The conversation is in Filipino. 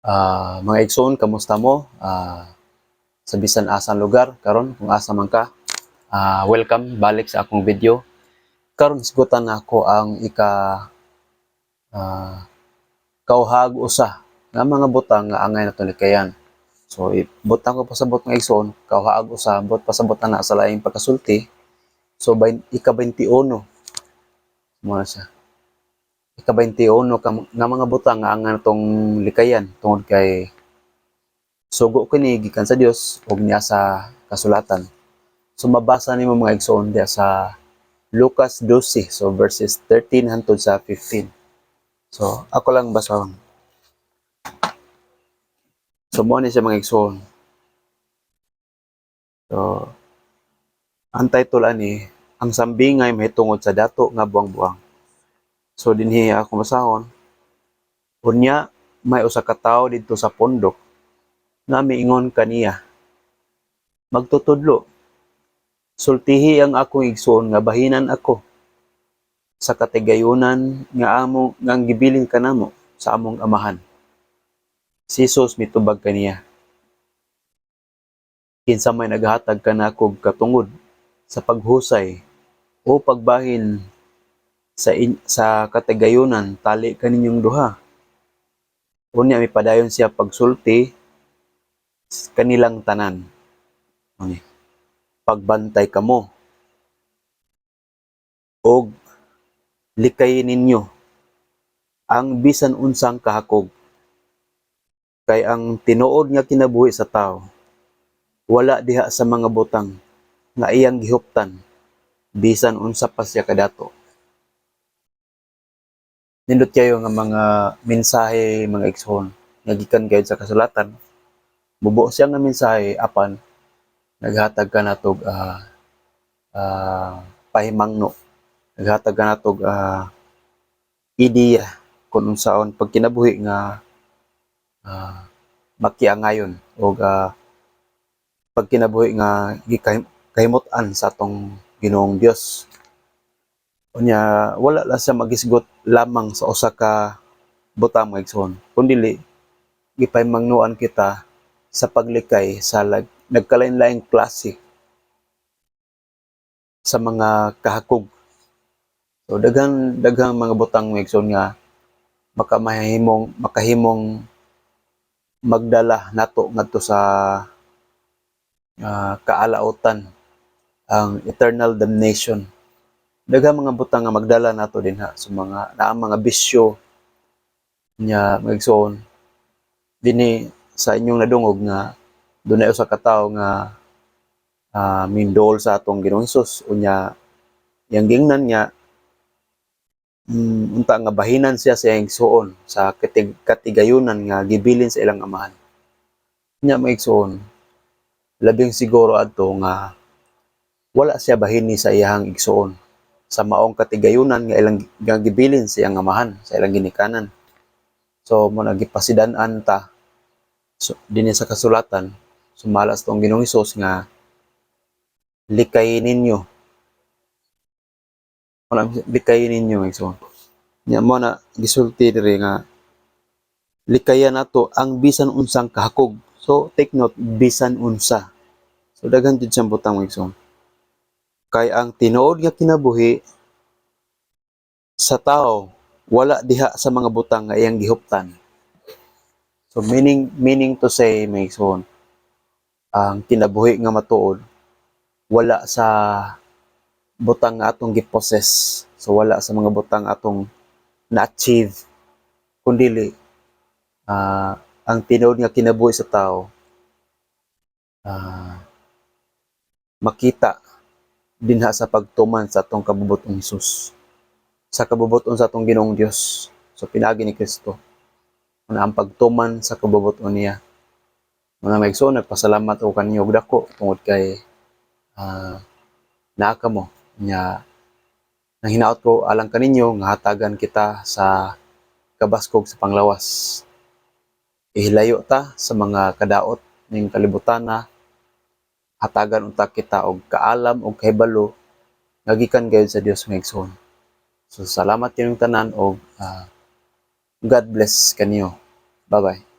Ah, mga igsoon, kamusta mo? Ah, sa bisan asang lugar karon kung asa man ka. Ah, welcome balik sa akong video. Karon sigutan ako ang ika ah, kauhag usa nga mga butang nga angay nato likayan. So butang ko pasabot nga igsoon, kauhag usa bot pasabot na sa laing pagkasulti. So ika 21 mo na siya. Ika 21 ka nga mga butang nga angay natong likayan tungod kay sugo kini gikan sa Dios ug niya sa kasulatan. So mabasa nimo mga igsoon diya sa Lucas 12 so verses 13 hangtod sa 15. So ako lang basahon. So mo ni siya mga igsoon. So ang title ani ang sambingay mahitungod sa dato nga buang-buang. So dinhi ako basahon. Unya may usa ka tawo didto sa pondok nga miingon kaniya magtutudlo. Sultihi ang akong igsoon nga bahinan ako. Sa katigayunan nga amo nga ang gibilin kanamo sa among amahan. Si Jesus mitubag kaniya kinsa may naghatag kanako og katungod sa paghusay o pagbahin sa in- sa katigayunan tali kaninyong duha unya may padayon siya pagsulti kanilang tanan. Ni? Pagbantay kamo. Og likay ninyo ang bisan unsang kahakog. Kay ang tinuod nga kinabuhi sa tao wala diha sa mga butang nga iyang gihuptan bisan unsa pa siya kadato. Nindot kayo nga mga mensahe mga igsoon nga gikan gayud sa kasulatan. Bubo siya nga mensahe apan naghatag ka natog ah ah, pahimangno. Naghatag ka natog ah, ideya kung unsaon pag kinabuhi nga ah, makiangayon o ah, pag kinabuhi nga gikahim- kahimot-an sa atong Ginoong Dios unya wala lang siya magisgot lamang sa usa ka butang mga igsoon kundi gipahimangnuan kita sa paglikay sa lag, nagkalain-laing klase sa mga kahakog. So daghang daghang mga butang megson nga makamahimong makahimong magdala nato ngadto sa ah, kaalautan ang eternal damnation. Daghang mga butang nga magdala nato din ha sa mga naa mga bisyo nya megson dinhi sa inyong nadungog nga dunay usa ka tawo nga ah, mindol sa atong Ginoong unya yang gingnan niya mm, unta nga bahinan siya sa iyang igsuon sa katig katigayunan nga gibilin sa ilang amahan. Nya maigsuon labing siguro adto nga wala siya bahini sa iyang igsuon sa maong katigayunan nga ilang nga gibilin sa iyang amahan sa ilang ginikanan. So mo nagipasidan-an ta so, dinhi sa kasulatan sumalas tong Ginoong Hesus nga likay ninyo. Wala likay ninyo igsoon nya mo na gisulti diri nga likayan nato ang bisan unsang kahakog. So take note bisan unsa. So daghan jud siyang butang igsoon kay ang tinuod nga kinabuhi sa tao wala diha sa mga butang nga iyang gihuptan So meaning meaning to say may son ang kinabuhi nga matuod wala sa butang nga atong gipossess. So wala sa mga butang atong na-achieve kundi ah, ang tinuod nga kinabuhi sa tao ah, makita dinha sa pagtuman sa atong kabubotong Hesus sa kabubuton sa atong Ginoong Dios so pinagi ni Kristo. Na ang pagtuman sa kabubuton niya. Mga maigsoon, nagpasalamat o kanyo og dako tungod kay ah naa mo. Nya nang hinaot ko alang kaninyo nga hatagan kita sa kabaskog sa panglawas. Ihilayo ta sa mga kadaot ning kalibutan na hatagan unta kita og kaalam og kahibalo nga gikan gayud sa Dios maigsoon. So salamat kining tanan og ah, God bless kanyo. Bye-bye.